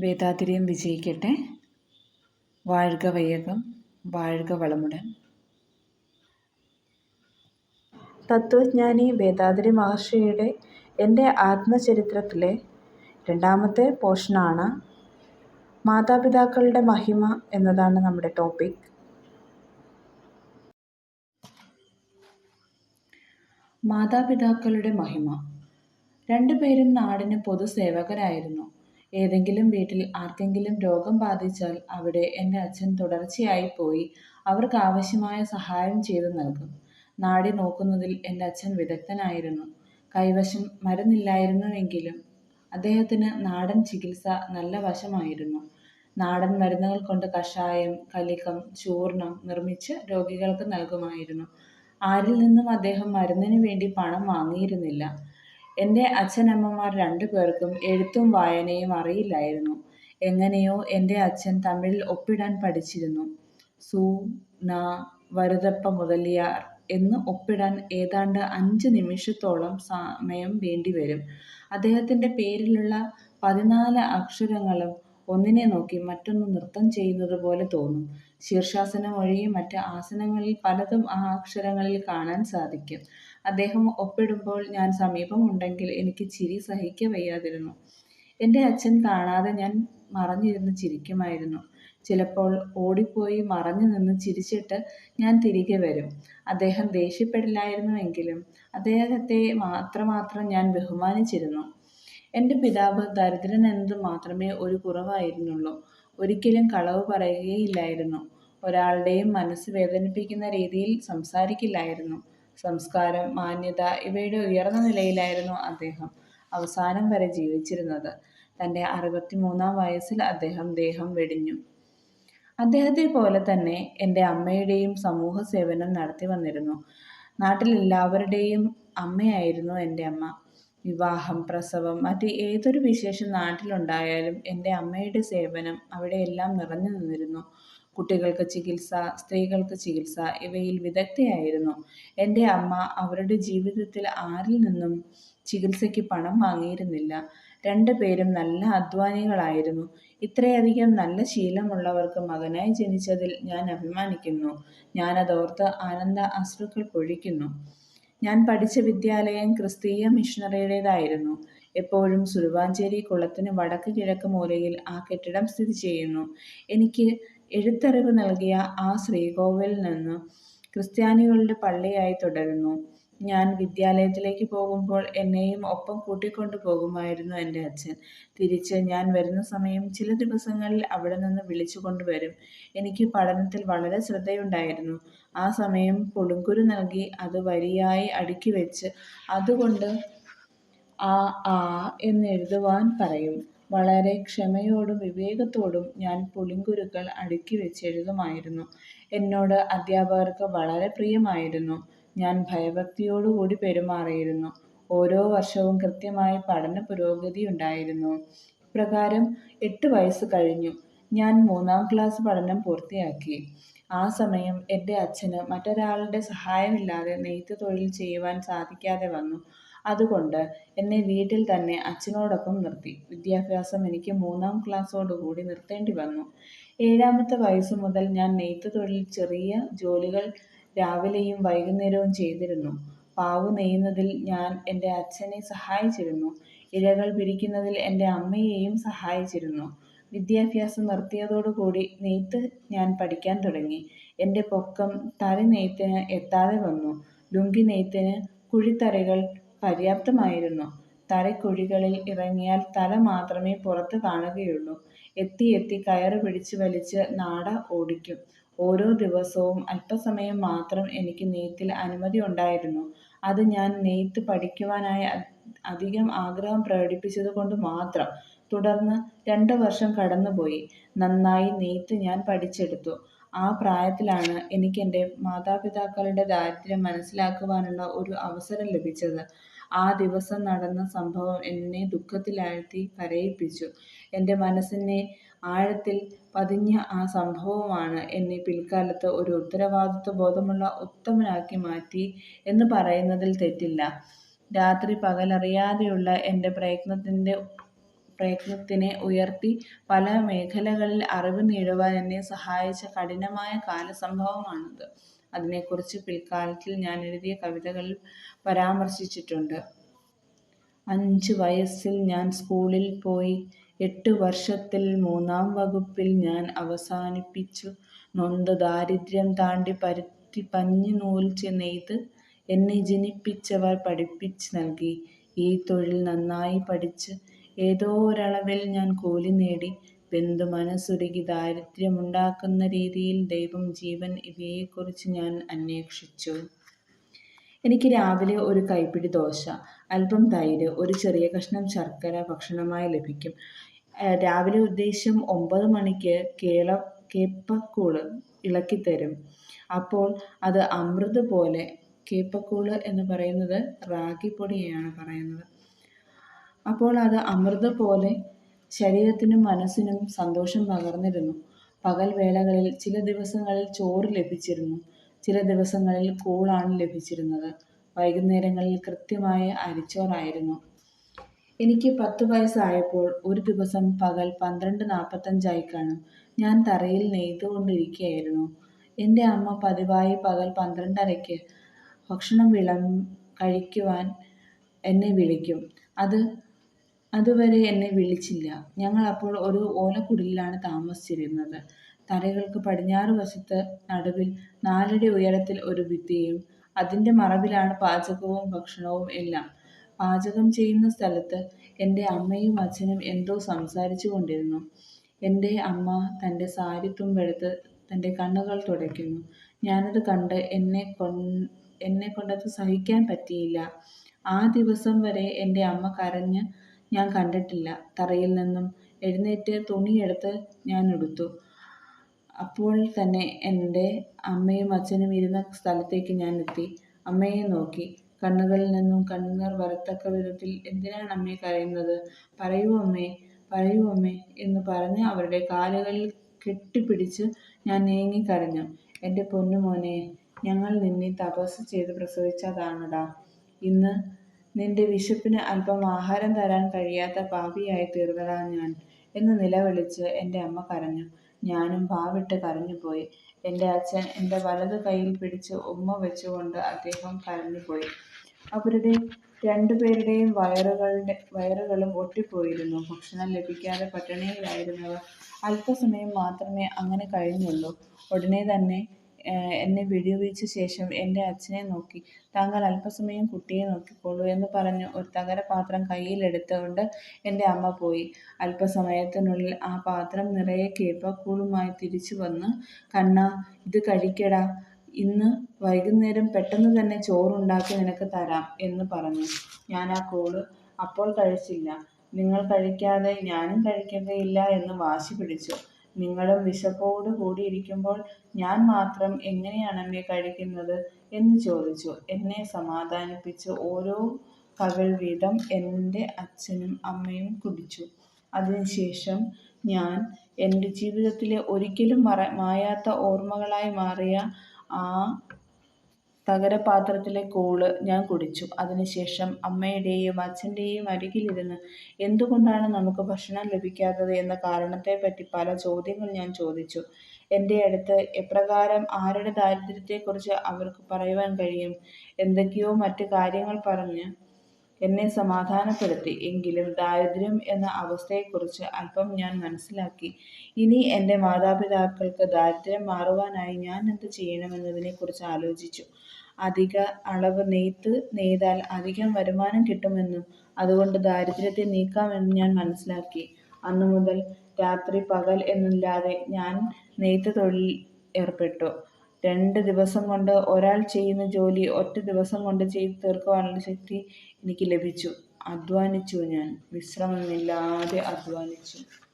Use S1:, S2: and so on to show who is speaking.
S1: വേദാതിരിയം വിജയിക്കട്ടെ. വാഴുക വയ്യകം വാഴുക വളമുടൻ. തത്വജ്ഞാനി വേദാതിരി മഹർഷിയുടെ എന്റെ ആത്മചരിത്രത്തിലെ രണ്ടാമത്തെ പോർഷനാണ് മാതാപിതാക്കളുടെ മഹിമ എന്നതാണ് നമ്മുടെ ടോപ്പിക് മാതാപിതാക്കളുടെ മഹിമ. രണ്ടുപേരും നാടിന് പൊതുസേവകരായിരുന്നു. ഏതെങ്കിലും വീട്ടിൽ ആർക്കെങ്കിലും രോഗം ബാധിച്ചാൽ അവിടെ എന്റെ അച്ഛൻ തുടർച്ചയായി പോയി അവർക്ക് ആവശ്യമായ സഹായം ചെയ്തു നൽകും. നാടി നോക്കുന്നതിൽ എന്റെ അച്ഛൻ വിദഗ്ധനായിരുന്നു. കൈവശം മരുന്നില്ലായിരുന്നുവെങ്കിലും അദ്ദേഹത്തിന് നാടൻ ചികിത്സ നല്ല വശമായിരുന്നു. നാടൻ മരുന്നുകൾ കൊണ്ട് കഷായം കലിക്കം ചൂർണം നിർമ്മിച്ച് രോഗികൾക്ക് നൽകുമായിരുന്നു. ആരിൽ നിന്നും അദ്ദേഹം മരുന്നിന് വേണ്ടി പണം വാങ്ങിയിരുന്നില്ല. എന്റെ അച്ഛനമ്മമാർ രണ്ടു പേർക്കും എഴുത്തും വായനയും അറിയില്ലായിരുന്നു. എങ്ങനെയോ എന്റെ അച്ഛൻ തമിഴിൽ ഒപ്പിടാൻ പഠിച്ചിരുന്നു. സൂ ന വരുതപ്പ മുതലിയാർ എന്ന് ഒപ്പിടാൻ ഏതാണ്ട് അഞ്ച് നിമിഷത്തോളം സമയം വേണ്ടിവരും അദ്ദേഹത്തിന്റെ പേരിലുള്ള പതിനാല് അക്ഷരങ്ങളും ഒന്നിനെ നോക്കി മറ്റൊന്ന് നൃത്തം ചെയ്യുന്നത് പോലെ തോന്നും. ശീർഷാസനം ഒഴികെ മറ്റ് ആസനങ്ങളിൽ പലതും ആ അക്ഷരങ്ങളിൽ കാണാൻ സാധിക്കും. അദ്ദേഹം ഒപ്പിടുമ്പോൾ ഞാൻ സമീപമുണ്ടെങ്കിൽ എനിക്ക് ചിരി സഹിക്ക വയ്യാതിരുന്നു. എന്റെ അച്ഛൻ കാണാതെ ഞാൻ മറഞ്ഞിരുന്ന് ചിരിക്കുമായിരുന്നു. ചിലപ്പോൾ ഓടിപ്പോയി മറഞ്ഞു നിന്ന് ചിരിച്ചിട്ട് ഞാൻ തിരികെ വരും. അദ്ദേഹം ദേഷ്യപ്പെടില്ലായിരുന്നുവെങ്കിലും അദ്ദേഹത്തെ മാത്രമാത്രം ഞാൻ ബഹുമാനിച്ചിരുന്നു. എന്റെ പിതാവ് ദരിദ്രൻ എന്നത് മാത്രമേ ഒരു കുറവായിരുന്നുള്ളൂ. ഒരിക്കലും കളവ് പറയുകയില്ലായിരുന്നു. ഒരാളുടെയും മനസ്സ് വേദനിപ്പിക്കുന്ന രീതിയിൽ സംസാരിക്കില്ലായിരുന്നു. സംസ്കാരം മാന്യത ഇവയുടെ ഉയർന്ന നിലയിലായിരുന്നു അദ്ദേഹം അവസാനം വരെ ജീവിച്ചിരുന്നത്. തന്റെ അറുപത്തിമൂന്നാം വയസ്സിൽ അദ്ദേഹം ദേഹം വെടിഞ്ഞു. അദ്ദേഹത്തെ പോലെ തന്നെ എന്റെ അമ്മയുടെയും സമൂഹ സേവനം നടത്തി വന്നിരുന്നു. നാട്ടിലെല്ലാവരുടെയും അമ്മയായിരുന്നു എന്റെ അമ്മ. വിവാഹം പ്രസവം മറ്റ് ഏതൊരു വിശേഷം നാട്ടിലുണ്ടായാലും എന്റെ അമ്മയുടെ സേവനം അവിടെയെല്ലാം നിറഞ്ഞു നിന്നിരുന്നു. കുട്ടികൾക്ക് ചികിത്സ സ്ത്രീകൾക്ക് ചികിത്സ ഇവയിൽ വിദഗ്ധയായിരുന്നു. എന്റെ അമ്മ അവരുടെ ജീവിതത്തിൽ ആരിൽ നിന്നും ചികിത്സയ്ക്ക് പണം വാങ്ങിയിരുന്നില്ല. രണ്ടു പേരും നല്ല അധ്വാനികളായിരുന്നു. ഇത്രയധികം നല്ല ശീലമുള്ളവർക്ക് മകനായി ജനിച്ചതിൽ ഞാൻ അഭിമാനിക്കുന്നു. ഞാനതോർത്ത് ആനന്ദ അശ്രുക്കൾ പൊഴിക്കുന്നു. ഞാൻ പഠിച്ച വിദ്യാലയം ക്രിസ്തീയ മിഷണറിയുടേതായിരുന്നു. എപ്പോഴും സുരുവാഞ്ചേരി കുളത്തിന് വടക്ക് കിഴക്ക് മൂലയിൽ ആ കെട്ടിടം സ്ഥിതി ചെയ്യുന്നു. എനിക്ക് എഴുത്തറിവ് നൽകിയ ആ ശ്രീകോവിൽ നിന്ന് ക്രിസ്ത്യാനികളുടെ പള്ളിയായി തുടരുന്നു. ഞാൻ വിദ്യാലയത്തിലേക്ക് പോകുമ്പോൾ എന്നെയും ഒപ്പം കൂട്ടിക്കൊണ്ടു പോകുമായിരുന്നു എന്റെ അച്ഛൻ. തിരിച്ച് ഞാൻ വരുന്ന സമയം ചില ദിവസങ്ങളിൽ അവിടെ നിന്ന് വിളിച്ചു കൊണ്ടുവരും എനിക്ക് പഠനത്തിൽ വളരെ ശ്രദ്ധയുണ്ടായിരുന്നു. ആ സമയം പുളുങ്കുരു നൽകി അത് വരിയായി അടുക്കി വെച്ച് അതുകൊണ്ട് ആ ആ എന്ന് എഴുതുവാൻ പറയും. വളരെ ക്ഷമയോടും വിവേകത്തോടും ഞാൻ പുളിങ്കുരുക്കൾ അടുക്കി വെച്ചെഴുതുമായിരുന്നു എന്നോട് അധ്യാപകർക്ക് വളരെ പ്രിയമായിരുന്നു. ഞാൻ ഭയഭക്തിയോടുകൂടി പെരുമാറിയിരുന്നു. ഓരോ വർഷവും കൃത്യമായി പഠന പുരോഗതി ഉണ്ടായിരുന്നു. ഇപ്രകാരം എട്ട് വയസ്സ് കഴിഞ്ഞു. ഞാൻ മൂന്നാം ക്ലാസ് പഠനം പൂർത്തിയാക്കി. ആ സമയം എന്റെ അച്ഛന് മറ്റൊരാളുടെ സഹായമില്ലാതെ നെയ്ത്ത് തൊഴിൽ ചെയ്യുവാൻ സാധിക്കാതെ വന്നു. അതുകൊണ്ട് എന്നെ വീട്ടിൽ തന്നെ അച്ഛനോടൊപ്പം നിർത്തി. വിദ്യാഭ്യാസം എനിക്ക് മൂന്നാം ക്ലാസ്സോടുകൂടി നിർത്തേണ്ടി വന്നു. ഏഴാമത്തെ വയസ്സു മുതൽ ഞാൻ നെയ്ത്ത് തൊഴിൽ ചെറിയ ജോലികൾ രാവിലെയും വൈകുന്നേരവും ചെയ്തിരുന്നു. പാവ് നെയ്യുന്നതിൽ ഞാൻ എന്റെ അച്ഛനെ സഹായിച്ചിരുന്നു. ഇഴകൾ പിരിക്കുന്നതിൽ എന്റെ അമ്മയെയും സഹായിച്ചിരുന്നു. വിദ്യാഭ്യാസം നിർത്തിയതോടുകൂടി നെയ്ത്ത് ഞാൻ പഠിക്കാൻ തുടങ്ങി. എന്റെ പൊക്കം തറി നെയ്ത്തിന് എത്താതെ വന്നു. ലുങ്കി നെയ്ത്തിന് കുഴിത്തറകൾ പര്യാപ്തമായിരുന്നു. തറക്കുഴികളിൽ ഇറങ്ങിയാൽ തല മാത്രമേ പുറത്തു കാണുകയുള്ളൂ. എത്തി എത്തി കയറ് പിടിച്ച് വലിച്ച് നാട ഓടിക്കും. ഓരോ ദിവസവും അല്പസമയം മാത്രം എനിക്ക് നെയ്ത്തിൽ അനുമതി ഉണ്ടായിരുന്നു. അത് ഞാൻ നെയ്ത്ത് പഠിക്കുവാനായി അധികം ആഗ്രഹം പ്രകടിപ്പിച്ചത് കൊണ്ട് മാത്രം. തുടർന്ന് രണ്ട് വർഷം കടന്നുപോയി. നന്നായി നെയ്ത്ത് ഞാൻ പഠിച്ചെടുത്തു. ആ പ്രായത്തിലാണ് എനിക്ക് എന്റെ മാതാപിതാക്കളുടെ ദാരിദ്ര്യം മനസ്സിലാക്കുവാനുള്ള ഒരു അവസരം ലഭിച്ചത്. ആ ദിവസം നടന്ന സംഭവം എന്നെ ദുഃഖത്തിലാഴ്ത്തി കരയിപ്പിച്ചു എന്റെ മനസ്സിനെ ആഴത്തിൽ പതിഞ്ഞ ആ സംഭവമാണ് എന്നെ പിൽക്കാലത്ത് ഒരു ഉത്തരവാദിത്വ ബോധമുള്ള ഉത്തമനാക്കി മാറ്റി എന്ന് പറയുന്നതിൽ തെറ്റില്ല രാത്രി പകലറിയാതെയുള്ള എന്റെ പ്രയത്നത്തിന്റെ പ്രയത്നത്തിനെ ഉയർത്തി പല മേഖലകളിൽ അറിവ് നേടുവാൻ എന്നെ സഹായിച്ച കഠിനമായ കാലസംഭവമാണത്. അതിനെക്കുറിച്ച് പിൽക്കാലത്തിൽ ഞാൻ എഴുതിയ കവിതകളിൽ പരാമർശിച്ചിട്ടുണ്ട്. അഞ്ച് വയസ്സിൽ ഞാൻ സ്കൂളിൽ പോയി. എട്ട് വർഷത്തിൽ മൂന്നാം വകുപ്പിൽ ഞാൻ അവസാനിപ്പിച്ചു. നൊന്ത് ദാരിദ്ര്യം താണ്ടി പരുത്തി പഞ്ഞു നൂൽ നെയ്ത് എന്നെ ജനിപ്പിച്ചവർ പഠിപ്പിച്ച് നൽകി. ഈ തൊഴിൽ നന്നായി പഠിച്ച് ഏതോ ഒരളവിൽ ഞാൻ കൂലി നേടി. വെന്തു മനസ്സുരുകി ദാരിദ്ര്യമുണ്ടാക്കുന്ന രീതിയിൽ ദൈവം ജീവൻ ഇവയെക്കുറിച്ച് ഞാൻ അന്വേഷിച്ചു. എനിക്ക് രാവിലെ ഒരു കൈപ്പിടി ദോശ, അല്പം തൈര്, ഒരു ചെറിയ കഷ്ണം ശർക്കര ഭക്ഷണമായി ലഭിക്കും. രാവിലെ ഉദ്ദേശം ഒമ്പത് മണിക്ക് കേള കേപ്പക്കൂൾ ഇളക്കിത്തരും. അപ്പോൾ അത് അമൃത് പോലെ കേപ്പക്കൂൾ എന്ന് പറയുന്നത് റാഗിപ്പൊടിയാണ് പറയുന്നത്. അപ്പോൾ അത് അമൃത് പോലെ ശരീരത്തിനും മനസ്സിനും സന്തോഷം പകർന്നിരുന്നു. പകൽ വേളകളിൽ ചില ദിവസങ്ങളിൽ ചോറ് ലഭിച്ചിരുന്നു. ചില ദിവസങ്ങളിൽ കൂളാണ് ലഭിച്ചിരുന്നത്. വൈകുന്നേരങ്ങളിൽ കൃത്യമായ അരിച്ചോറായിരുന്നു. എനിക്ക് പത്തു വയസ്സായപ്പോൾ ഒരു ദിവസം പകൽ പന്ത്രണ്ട് നാൽപ്പത്തഞ്ചായി കാണും ഞാൻ തറയിൽ നെയ്തുകൊണ്ടിരിക്കുകയായിരുന്നു. എന്റെ അമ്മ പതിവായി പകൽ പന്ത്രണ്ടരയ്ക്ക് ഭക്ഷണം വിളം കഴിക്കുവാൻ എന്നെ വിളിക്കും. അതുവരെ എന്നെ വിളിച്ചില്ല. ഞങ്ങൾ അപ്പോൾ ഒരു ഓലക്കുടിലാണ് താമസിച്ചിരുന്നത്. തറകൾക്ക് പടിഞ്ഞാറുവശത്ത് നടുവിൽ നാലടി ഉയരത്തിൽ ഒരു ഭിത്തിയും അതിന്റെ മറവിലാണ് പാചകവും ഭക്ഷണവും എല്ലാം. പാചകം ചെയ്യുന്ന സ്ഥലത്ത് എന്റെ അമ്മയും അച്ഛനും എന്തോ സംസാരിച്ചു കൊണ്ടിരുന്നു എന്റെ അമ്മ തന്റെ സാരിത്തുമ്പെടുത്ത് തന്റെ കണ്ണുകൾ തുടയ്ക്കുന്നു. ഞാനത് കണ്ട് എന്നെ കൊ എന്നെ കൊണ്ടത് സഹിക്കാൻ പറ്റിയില്ല. ആ ദിവസം വരെ എന്റെ അമ്മ കരഞ്ഞ് ഞാൻ കണ്ടിട്ടില്ല. തറയിൽ നിന്നും എഴുന്നേറ്റ് തുണിയെടുത്ത് ഞാൻ ഉടുത്തു. അപ്പോൾ തന്നെ എന്റെ അമ്മയും അച്ഛനും ഇരുന്ന സ്ഥലത്തേക്ക് ഞാൻ എത്തി. അമ്മയെ നോക്കി. കണ്ണുകളിൽ നിന്നും കണ്ണുനീർ വരത്തക്ക വിധത്തിൽ എന്തിനാണ് അമ്മയെ കരയുന്നത്? പറയൂ അമ്മേ, പറയൂ അമ്മേ" എന്ന് പറഞ്ഞ് അവരുടെ കാലുകളിൽ കെട്ടിപ്പിടിച്ച് ഞാൻ നീങ്ങി കരഞ്ഞു എന്റെ പൊന്നുമോനേ, ഞങ്ങൾ നിന്നെ തപസ്സ് ചെയ്ത് പ്രസവിച്ചതാണെടാ. ഇന്ന് നിന്റെ വിശപ്പിന് അല്പം ആഹാരം തരാൻ കഴിയാത്ത പാപിയായി പാപിയായിത്തീർന്നെടാ ഞാൻ" എന്ന് നിലവിളിച്ച് എന്റെ അമ്മ കരഞ്ഞു. ഞാനും പാവിട്ട് കരഞ്ഞുപോയി. എന്റെ അച്ഛൻ എന്റെ വലതു കൈയിൽ പിടിച്ച് ഉമ്മ വെച്ചുകൊണ്ട് അദ്ദേഹം കരഞ്ഞുപോയി. അവരുടെ രണ്ടുപേരുടെയും വയറുകളുടെ വയറുകളും ഒട്ടിപ്പോയിരുന്നു. ഭക്ഷണം ലഭിക്കാതെ പട്ടിണിയിലായിരുന്നവർ. അല്പസമയം മാത്രമേ അങ്ങനെ കഴിഞ്ഞുള്ളൂ. ഉടനെ തന്നെ എന്നെ വിടുവിച്ച ശേഷം എന്റെ അച്ഛനെ നോക്കി "താങ്കൾ അല്പസമയം കുട്ടിയെ നോക്കിക്കോളൂ" എന്ന് പറഞ്ഞ് ഒരു തകരപാത്രം കയ്യിലെടുത്തുകൊണ്ട് എന്റെ അമ്മ പോയി. അല്പസമയത്തിനുള്ളിൽ ആ പാത്രം നിറയെ കേപ്പക്കൂളുമായി തിരിച്ചു വന്ന് "കണ്ണാ, ഇത് കഴിക്കടാ ഇന്ന് വൈകുന്നേരം പെട്ടെന്ന് തന്നെ ചോറുണ്ടാക്കി നിനക്ക് തരാം" എന്ന് പറഞ്ഞു. ഞാൻ ആ കൂൾ അപ്പോൾ കഴിച്ചില്ല. നിങ്ങൾ കഴിക്കാതെ ഞാനും കഴിക്കുകയില്ല എന്ന് വാശിപിടിച്ചു. "നിങ്ങളും വിശപ്പോടു കൂടിയിരിക്കുമ്പോൾ ഞാൻ മാത്രം എങ്ങനെയാണമ്മേ കഴിക്കുന്നത്? " എന്ന് ചോദിച്ചു. എന്നെ സമാധാനിപ്പിച്ച് ഓരോ കവിൾ വീതം എന്റെ അച്ഛനും അമ്മയും കുടിച്ചു. അതിനുശേഷം ഞാൻ എന്റെ ജീവിതത്തിലെ ഒരിക്കലും മായാത്ത ഓർമ്മകളായി മാറിയ ആ തകരപാത്രത്തിലെ കൂൾ ഞാൻ കുടിച്ചു. അതിനുശേഷം അമ്മയുടെയും അച്ഛന്റെയും അരികിലിരുന്ന് എന്തുകൊണ്ടാണ് നമുക്ക് ഭക്ഷണം ലഭിക്കാത്തത് എന്ന കാരണത്തെപ്പറ്റി പല ചോദ്യങ്ങൾ ഞാൻ ചോദിച്ചു. എന്റെ അടുത്ത് എപ്രകാരം ആരുടെ ദാരിദ്ര്യത്തെക്കുറിച്ച് അവർക്ക് പറയുവാൻ കഴിയും? എന്തൊക്കെയോ മറ്റു കാര്യങ്ങൾ പറഞ്ഞ് എന്നെ സമാധാനപ്പെടുത്തി. എങ്കിലും ദാരിദ്ര്യം എന്ന അവസ്ഥയെക്കുറിച്ച് അല്പം ഞാൻ മനസ്സിലാക്കി. ഇനി എന്റെ മാതാപിതാക്കൾക്ക് ദാരിദ്ര്യം മാറുവാനായി ഞാൻ എന്ത് ചെയ്യണമെന്നതിനെക്കുറിച്ച് ആലോചിച്ചു. അധിക അളവ് നെയ്ത്ത് നെയ്താൽ അധികം വരുമാനം കിട്ടുമെന്നും അതുകൊണ്ട് ദാരിദ്ര്യത്തെ നീക്കാമെന്നും ഞാൻ മനസ്സിലാക്കി. അന്നു മുതൽ രാത്രി പകൽ എന്നില്ലാതെ ഞാൻ നെയ്ത്ത് തൊഴിലിൽ ഏർപ്പെട്ടു. രണ്ട് ദിവസം കൊണ്ട് ഒരാൾ ചെയ്യുന്ന ജോലി ഒറ്റ ദിവസം കൊണ്ട് ചെയ്ത് തീർക്കുവാനുള്ള ശക്തി എനിക്ക് ലഭിച്ചു. അധ്വാനിച്ചു ഞാൻ. വിശ്രമമില്ലാതെ അധ്വാനിച്ചു.